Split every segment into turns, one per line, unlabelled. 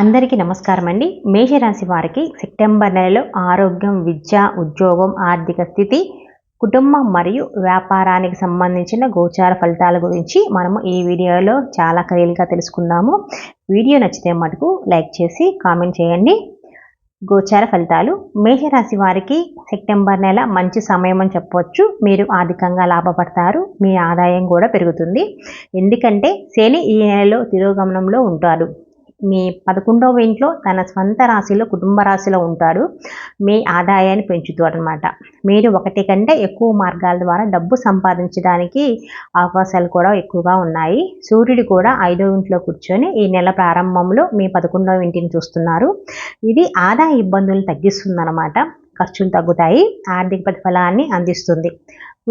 అందరికీ నమస్కారం అండి మేషరాశి వారికి సెప్టెంబర్ నెలలో ఆరోగ్యం విద్య ఉద్యోగం ఆర్థిక స్థితి కుటుంబం మరియు వ్యాపారానికి సంబంధించిన గోచార ఫలితాల గురించి మనము ఈ వీడియోలో చాలా క్లియర్గా తెలుసుకుందాము. వీడియో నచ్చితే మటుకు లైక్ చేసి కామెంట్ చేయండి. గోచార ఫలితాలు. మేషరాశి వారికి సెప్టెంబర్ నెల మంచి సమయం అని చెప్పవచ్చు మీరు ఆర్థికంగా లాభపడతారు. మీ ఆదాయం కూడా పెరుగుతుంది. ఎందుకంటే శని ఈ నెలలో తిరోగమనంలో ఉంటారు మీ పదకొండవ ఇంట్లో తన స్వంత రాశిలో కుటుంబ రాశిలో ఉంటాడు. మీ ఆదాయాన్ని పెంచుతాడు అనమాట మీరు ఒకటి కంటే ఎక్కువ మార్గాల ద్వారా డబ్బు సంపాదించడానికి అవకాశాలు కూడా ఎక్కువగా ఉన్నాయి. సూర్యుడు కూడా ఐదో ఇంట్లో కూర్చొని ఈ నెల ప్రారంభంలో మీ పదకొండవ ఇంటిని చూస్తున్నారు. ఇది ఆదాయ ఇబ్బందులను తగ్గిస్తుందన్నమాట. ఖర్చులు తగ్గుతాయి ఆర్థిక ప్రతిఫలాన్ని అందిస్తుంది.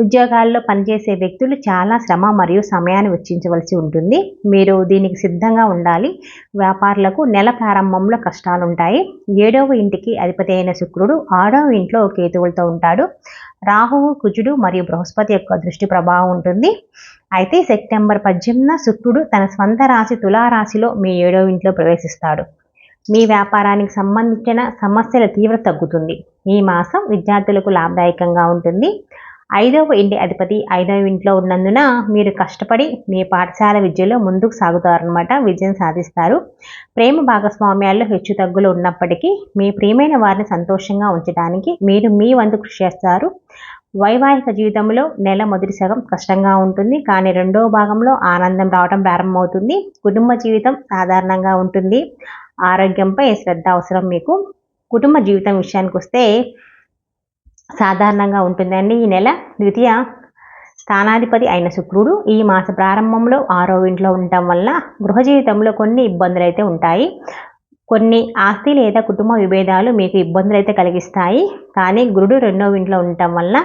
ఉద్యోగాల్లో పనిచేసే వ్యక్తులు చాలా శ్రమ మరియు సమయాన్ని వెచ్చించవలసి ఉంటుంది. మీరు దీనికి సిద్ధంగా ఉండాలి. వ్యాపారులకు నెల ప్రారంభంలో కష్టాలు ఉంటాయి ఏడవ ఇంటికి అధిపతి అయిన శుక్రుడు ఆరవ ఇంట్లో కేతువులతో ఉంటాడు. రాహువు కుజుడు మరియు బృహస్పతి యొక్క దృష్టి ప్రభావం ఉంటుంది. అయితే సెప్టెంబర్ పద్దెనిమిదిన శుక్రుడు తన స్వంత రాశి తులారాశిలో మీ ఏడవ ఇంట్లో ప్రవేశిస్తాడు. మీ వ్యాపారానికి సంబంధించిన సమస్యల తీవ్రత తగ్గుతుంది. ఈ మాసం విద్యార్థులకు లాభదాయకంగా ఉంటుంది. ఐదవ ఇంటి అధిపతి ఐదవ ఇంట్లో ఉన్నందున మీరు కష్టపడి మీ పాఠశాల విద్యలో ముందుకు సాగుతారనమాట విజయం సాధిస్తారు. ప్రేమ భాగస్వామ్యాల్లో హెచ్చు తగ్గులు ఉన్నప్పటికీ మీ ప్రియమైన వారిని సంతోషంగా ఉంచడానికి మీరు మీ వంతు కృషి చేస్తారు. వైవాహిక జీవితంలో నెల మొదటి సగం కష్టంగా ఉంటుంది. కానీ రెండవ భాగంలో ఆనందం రావడం ప్రారంభమవుతుంది. కుటుంబ జీవితం సాధారణంగా ఉంటుంది. ఆరోగ్యంపై శ్రద్ధ అవసరం మీకు. కుటుంబ జీవితం విషయానికి వస్తే సాధారణంగా ఉంటుందండి ఈ నెల ద్వితీయ స్థానాధిపతి అయిన శుక్రుడు ఈ మాస ప్రారంభంలో ఆరో ఇంట్లో ఉండటం వల్ల గృహ జీవితంలో కొన్ని ఇబ్బందులు అయితే ఉంటాయి. కొన్ని ఆస్తి లేదా కుటుంబ విభేదాలు మీకు ఇబ్బందులు అయితే కలిగిస్తాయి. కానీ గురుడు రెండో ఇంట్లో ఉండటం వల్ల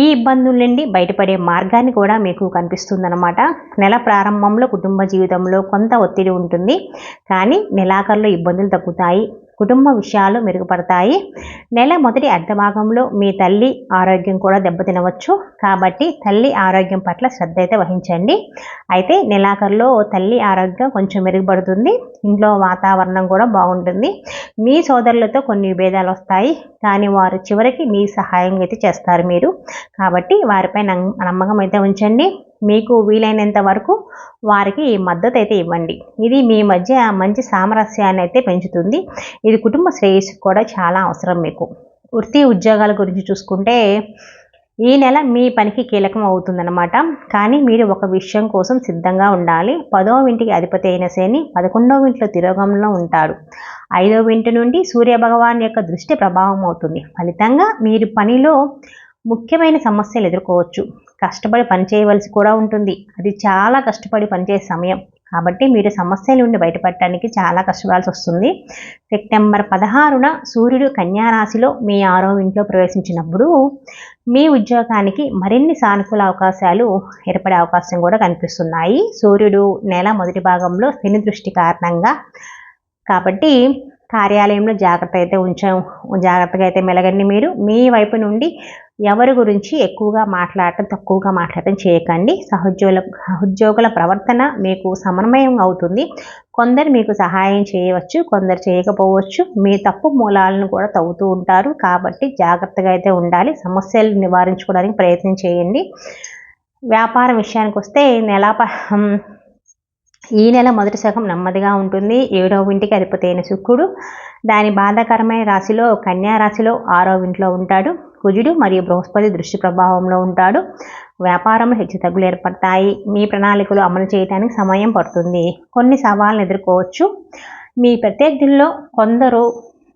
ఈ ఇబ్బందుల నుండి బయటపడే మార్గాన్ని కూడా మీకు కనిపిస్తుందన్నమాట. నెల ప్రారంభంలో కుటుంబ జీవితంలో కొంత ఒత్తిడి ఉంటుంది. కానీ నెలాఖరులో ఇబ్బందులు తగ్గుతాయి. కుటుంబ విషయాలు మెరుగుపడతాయి. నెల మొదటి అర్ధభాగంలో మీ తల్లి ఆరోగ్యం కూడా దెబ్బతినవచ్చు. కాబట్టి తల్లి ఆరోగ్యం పట్ల శ్రద్ధ అయితే వహించండి. అయితే నెలాఖరులో తల్లి ఆరోగ్యం కొంచెం మెరుగుపడుతుంది. ఇంట్లో వాతావరణం కూడా బాగుంటుంది. మీ సోదరులతో కొన్ని విభేదాలు వస్తాయి. కానీ వారు చివరికి మీ సహాయం అయితే చేస్తారు మీరు. కాబట్టి వారిపై నమ్మకం అయితే ఉంచండి. మీకు వీలైనంత వరకు వారికి మద్దతు అయితే ఇవ్వండి. ఇది మీ మధ్య మంచి సామరస్యాన్ని అయితే పెంచుతుంది. ఇది కుటుంబ శ్రేయస్సు కూడా చాలా అవసరం మీకు. వృత్తి ఉద్యోగాల గురించి చూసుకుంటే ఈ నెల మీ పనికి కీలకం అవుతుందన్నమాట. కానీ మీరు ఒక విషయం కోసం సిద్ధంగా ఉండాలి. పదవ ఇంటికి అధిపతి అయిన శని పదకొండవ ఇంట్లో తిరోగంలో ఉంటాడు. ఐదవ ఇంటి నుండి సూర్య భగవాన్ యొక్క దృష్టి ప్రభావం అవుతుంది. ఫలితంగా మీరు పనిలో ముఖ్యమైన సమస్యలు ఎదుర్కోవచ్చు. కష్టపడి పనిచేయవలసి కూడా ఉంటుంది. అది చాలా కష్టపడి పనిచేసే సమయం. కాబట్టి మీరు సమస్యల నుండి బయటపడటానికి చాలా కష్టపడాల్సి వస్తుంది. సెప్టెంబర్ పదహారున సూర్యుడు కన్యారాశిలో మీ ఆరో ఇంట్లో ప్రవేశించినప్పుడు మీ ఉద్యోగానికి మరిన్ని సానుకూల అవకాశాలు ఏర్పడే అవకాశం కూడా కనిపిస్తున్నాయి. సూర్యుడు నెల మొదటి భాగంలో శని దృష్టి కారణంగా కాబట్టి కార్యాలయంలో జాగ్రత్త అయితే ఉంచ జాగ్రత్తగా అయితే మెలగండి మీరు. మీ వైపు నుండి ఎవరి గురించి ఎక్కువగా మాట్లాడటం తక్కువగా మాట్లాడటం చేయకండి. సహోద్యోగుల సహోద్యోగుల ప్రవర్తన మీకు సమన్వయం అవుతుంది. కొందరు మీకు సహాయం చేయవచ్చు కొందరు చేయకపోవచ్చు. మీ తప్పు మూలాలను కూడా తవ్వుతూ ఉంటారు. కాబట్టి జాగ్రత్తగా అయితే ఉండాలి. సమస్యలు నివారించుకోవడానికి ప్రయత్నం చేయండి. వ్యాపారం విషయానికి వస్తే నెల ఈ నెల మొదటి సగం నెమ్మదిగా ఉంటుంది. ఏడవ ఇంటికి అధిపతి అయిన శుక్రుడు దాని బాధాకరమైన రాశిలో కన్యా రాశిలో ఆరో ఇంట్లో ఉంటాడు. కుజుడు మరియు బృహస్పతి దృష్టి ప్రభావంలో ఉంటాడు. వ్యాపారంలో హెచ్చు తగ్గులు ఏర్పడతాయి. మీ ప్రణాళికలు అమలు చేయడానికి సమయం పడుతుంది. కొన్ని సవాళ్ళను ఎదుర్కోవచ్చు. మీ ప్రత్యర్థుల్లో కొందరు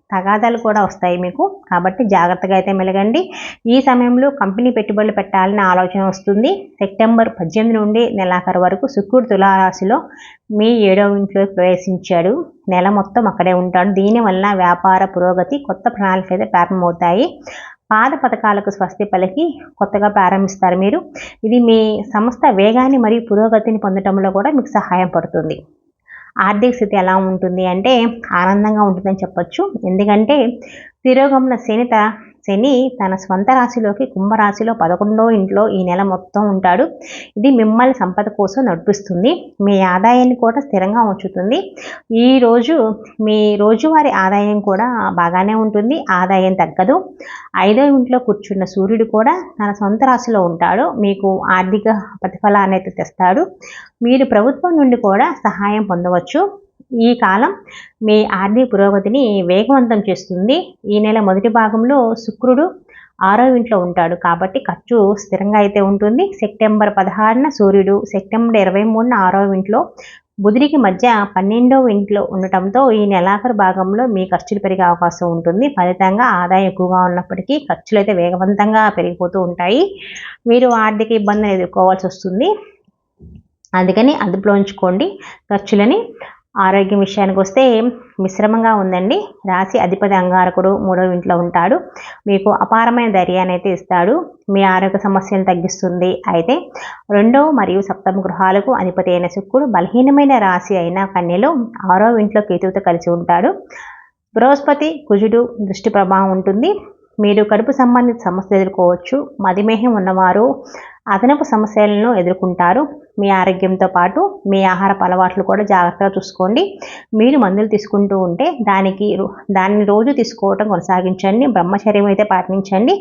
తగాదాలు కూడా వస్తాయి మీకు. కాబట్టి జాగ్రత్తగా అయితే మెలగండి. ఈ సమయంలో కంపెనీ పెట్టుబడులు పెట్టాలని ఆలోచన వస్తుంది. సెప్టెంబర్ పద్దెనిమిది నుండి నెలాఖరు వరకు శుక్రుడు తులారాశిలో మీ ఏడవ ఇంట్లో ప్రవేశించాడు. నెల మొత్తం అక్కడే ఉంటాడు. దీనివల్ల వ్యాపార పురోగతి కొత్త ప్రణాళిక అయితే ప్రారంభమవుతాయి. పాద పథకాలకు స్వస్తి పలికి కొత్తగా ప్రారంభిస్తారు మీరు. ఇది మీ సంస్థ వేగాన్ని మరియు పురోగతిని పొందడంలో కూడా మీకు సహాయం పడుతుంది. ఆర్థిక స్థితి ఎలా ఉంటుంది అంటే ఆనందంగా ఉంటుందని చెప్పొచ్చు. ఎందుకంటే తిరోగమన శనిత శని తన స్వంత రాశిలోకి కుంభరాశిలో పదకొండో ఇంట్లో ఈ నెల మొత్తం ఉంటాడు. ఇది మిమ్మల్ని సంపద కోసం నడిపిస్తుంది. మీ ఆదాయాన్ని కూడా స్థిరంగా ఉంచుతుంది. ఈరోజు మీ రోజువారీ ఆదాయం కూడా బాగానే ఉంటుంది. ఆదాయం తగ్గదు. ఐదో ఇంట్లో కూర్చున్న సూర్యుడు కూడా తన సొంత రాశిలో ఉంటాడు. మీకు ఆర్థిక ప్రతిఫలాన్ని అయితే తెస్తాడు. మీరు ప్రభుత్వం నుండి కూడా సహాయం పొందవచ్చు. ఈ కాలం మీ ఆర్థిక పురోగతిని వేగవంతం చేస్తుంది. ఈ నెల మొదటి భాగంలో శుక్రుడు ఆరో ఇంట్లో ఉంటాడు కాబట్టి ఖర్చు స్థిరంగా అయితే ఉంటుంది. సెప్టెంబర్ పదహారున సూర్యుడు సెప్టెంబర్ ఇరవై మూడున ఆరో ఇంట్లో బుధుడికి మధ్య పన్నెండవ ఇంట్లో ఉండటంతో ఈ నెలాఖరు భాగంలో మీ ఖర్చులు పెరిగే అవకాశం ఉంటుంది. ఫలితంగా ఆదాయం ఎక్కువగా ఉన్నప్పటికీ ఖర్చులు అయితే వేగవంతంగా పెరిగిపోతూ ఉంటాయి. మీరు ఆర్థిక ఇబ్బందులు ఎదుర్కోవాల్సి వస్తుంది. అందుకని అదుపులో ఉంచుకోండి. ఖర్చులని ఆరోగ్యం విషయానికి వస్తే మిశ్రమంగా ఉందండి. రాశి అధిపతి అంగారకుడు మూడవ ఇంట్లో ఉంటాడు. మీకు అపారమైన ధైర్యాన్ని అయితే ఇస్తాడు. మీ ఆరోగ్య సమస్యలను తగ్గిస్తుంది. అయితే రెండవ మరియు సప్తమ గృహాలకు అధిపతి అయిన శుక్రుడు బలహీనమైన రాశి అయిన కన్యలో ఆరో ఇంట్లో కేతువుతో కలిసి ఉంటాడు. బృహస్పతి కుజుడు దృష్టి ప్రభావం ఉంటుంది. మీరు కడుపు సంబంధిత సమస్యలు ఎదుర్కోవచ్చు. మధుమేహం ఉన్నవారు అదనపు సమస్యలను ఎదుర్కొంటారు. మీ ఆరోగ్యంతో పాటు మీ ఆహారపు అలవాట్లు కూడా జాగ్రత్తగా చూసుకోండి. మీరు మందులు తీసుకుంటూ ఉంటే దానికి దాన్ని రోజు తీసుకోవటం కొనసాగించండి. బ్రహ్మచర్యం అయితే పాటించండి.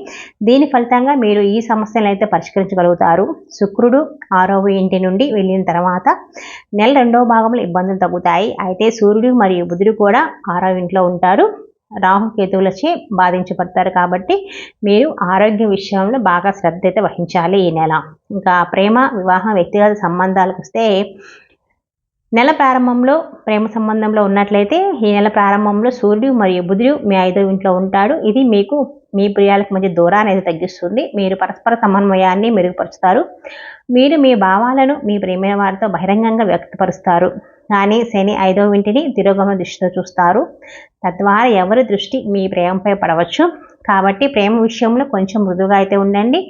దీని ఫలితంగా మీరు ఈ సమస్యలను అయితే పరిష్కరించగలుగుతారు. శుక్రుడు ఆరవ ఇంటి నుండి వెళ్ళిన తర్వాత నెల రెండవ భాగంలో ఇబ్బందులు తగ్గుతాయి. అయితే సూర్యుడు మరియు బుధుడు కూడా ఆరవ ఇంట్లో ఉంటారు. రాహుకేతువులచే బాధించబడతారు కాబట్టి మీరు ఆరోగ్య విషయంలో బాగా శ్రద్ధ వహించాలి ఈ నెల. ఇంకా ప్రేమ వివాహం వ్యక్తిగత సంబంధాలకు వస్తే నెల ప్రారంభంలో ప్రేమ సంబంధంలో ఉన్నట్లయితే ఈ నెల ప్రారంభంలో సూర్యుడు మరియు బుధుడు మీ ఐదో ఇంట్లో ఉంటాడు ఇది మీకు మీ ప్రియాలకు మధ్య దూరాన్ని అయితే తగ్గిస్తుంది. మీరు పరస్పర సమన్వయాన్ని మెరుగుపరుస్తారు. మీరు మీ భావాలను మీ ప్రేమైన వారితో బహిరంగంగా వ్యక్తపరుస్తారు. కానీ శని ఐదవ ఇంటిని తిరోగమన దృష్టితో చూస్తారు. తద్వారా ఎవరి దృష్టి మీ ప్రేమపై పడవచ్చు. కాబట్టి ప్రేమ విషయంలో కొంచెం మృదువుగా అయితే ఉండండి.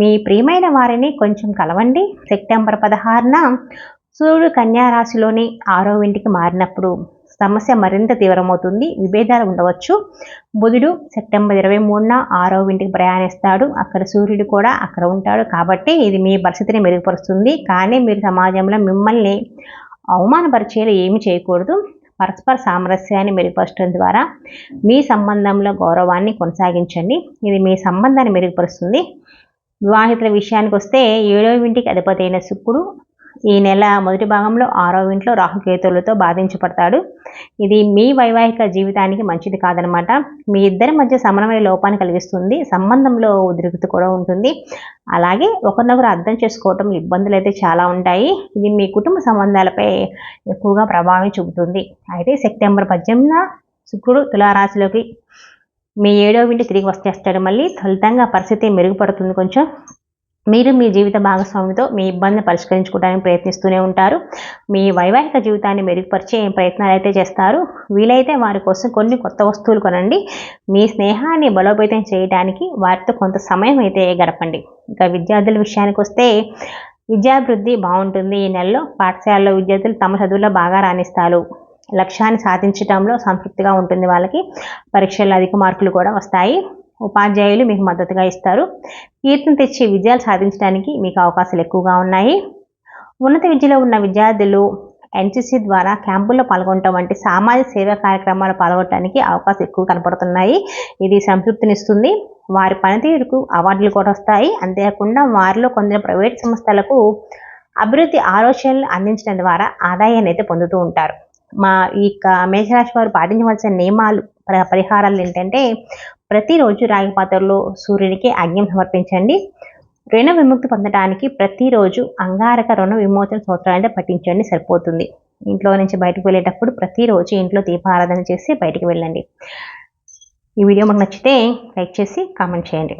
మీ ప్రియమైన వారిని కొంచెం కలవండి. సెప్టెంబర్ పదహారున సూర్యుడు కన్యారాశిలోని ఆరో ఇంటికి మారినప్పుడు సమస్య మరింత తీవ్రమవుతుంది. విభేదాలు ఉండవచ్చు. బుధుడు సెప్టెంబర్ ఇరవై మూడున ఆరో ఇంటికి ప్రయాణిస్తాడు. అక్కడ సూర్యుడు కూడా అక్కడ ఉంటాడు. కాబట్టి ఇది మీ పరిస్థితిని మెరుగుపరుస్తుంది. కానీ మీరు సమాజంలో మిమ్మల్ని అవమానపరిచేలా ఏమి చేయకూడదు. పరస్పర సామరస్యాన్ని మెరుగుపరచడం ద్వారా మీ సంబంధంలో గౌరవాన్ని కొనసాగించండి. ఇది మీ సంబంధాన్ని మెరుగుపరుస్తుంది. వివాహితుల విషయానికి వస్తే ఏడవ ఇంటికి అధిపతి అయిన శుక్రుడు ఈ నెల మొదటి భాగంలో ఆరో ఇంట్లో రాహుకేతువులతో బాధించబడతాడు. ఇది మీ వైవాహిక జీవితానికి మంచిది కాదనమాట. మీ ఇద్దరి మధ్య సమన్వయ లోపాన్ని కలిగిస్తుంది. సంబంధంలో ఉద్రిక్తి కూడా ఉంటుంది. అలాగే ఒకరినొకరు అర్థం చేసుకోవటం ఇబ్బందులు అయితే చాలా ఉంటాయి. ఇది మీ కుటుంబ సంబంధాలపై ఎక్కువగా ప్రభావం చూపుతుంది. అయితే సెప్టెంబర్ పద్దెనిమిదిన శుక్రుడు తులారాశిలోకి మీ ఏడో ఇంటి తిరిగి వచ్చేస్తాడు మళ్ళీ ఫలితంగా పరిస్థితి మెరుగుపడుతుంది కొంచెం. మీరు మీ జీవిత భాగస్వామితో మీ ఇబ్బందిని పరిష్కరించుకోవడానికి ప్రయత్నిస్తూనే ఉంటారు. మీ వైవాహిక జీవితాన్ని మెరుగుపరిచే ప్రయత్నాలు అయితే చేస్తారు. వీలైతే వారి కోసం కొన్ని కొత్త వస్తువులు కొనండి. మీ స్నేహాన్ని బలోపేతం చేయడానికి వారితో కొంత సమయం అయితే గడపండి. ఇంకా విద్యార్థుల విషయానికి వస్తే విద్యాభివృద్ధి బాగుంటుంది. ఈ నెలలో పాఠశాలలో విద్యార్థులు తమ చదువులో బాగా రాణిస్తారు. లక్ష్యాన్ని సాధించడంలో సంతృప్తిగా ఉంటుంది వాళ్ళకి. పరీక్షల్లో అధిక మార్కులు కూడా వస్తాయి. ఉపాధ్యాయులు మీకు మద్దతుగా ఇస్తారు. కీర్తిని తెచ్చి విజయాలు సాధించడానికి మీకు అవకాశాలు ఎక్కువగా ఉన్నాయి. ఉన్నత విద్యలో ఉన్న విద్యార్థులు ఎన్సిసి ద్వారా క్యాంపుల్లో పాల్గొనటం వంటి సామాజిక సేవా కార్యక్రమాలు పాల్గొనడానికి అవకాశం ఎక్కువ కనపడుతున్నాయి. ఇది సంతృప్తినిస్తుంది. వారి పనితీరుకు అవార్డులు కూడా వస్తాయి. అంతేకాకుండా వారిలో కొందరు ప్రైవేట్ సంస్థలకు అభివృద్ధి ఆలోచనలు అందించడం ద్వారా ఆదాయాన్ని అయితే పొందుతూ ఉంటారు. మా ఈ మేషరాశి వారు పాటించవలసిన నియమాలు పరిహారాలు ఏంటంటే ప్రతిరోజు రాగి పాత్రలో సూర్యునికి అగ్ని సమర్పించండి. రుణ విముక్తి పొందడానికి ప్రతిరోజు అంగారక రుణ విమోచన సూత్రాన్ని పఠించండి సరిపోతుంది. ఇంట్లో నుంచి బయటకు వెళ్ళేటప్పుడు ప్రతిరోజు ఇంట్లో దీపారాధన చేసి బయటికి వెళ్ళండి. ఈ వీడియో మాకు నచ్చితే లైక్ చేసి కామెంట్ చేయండి.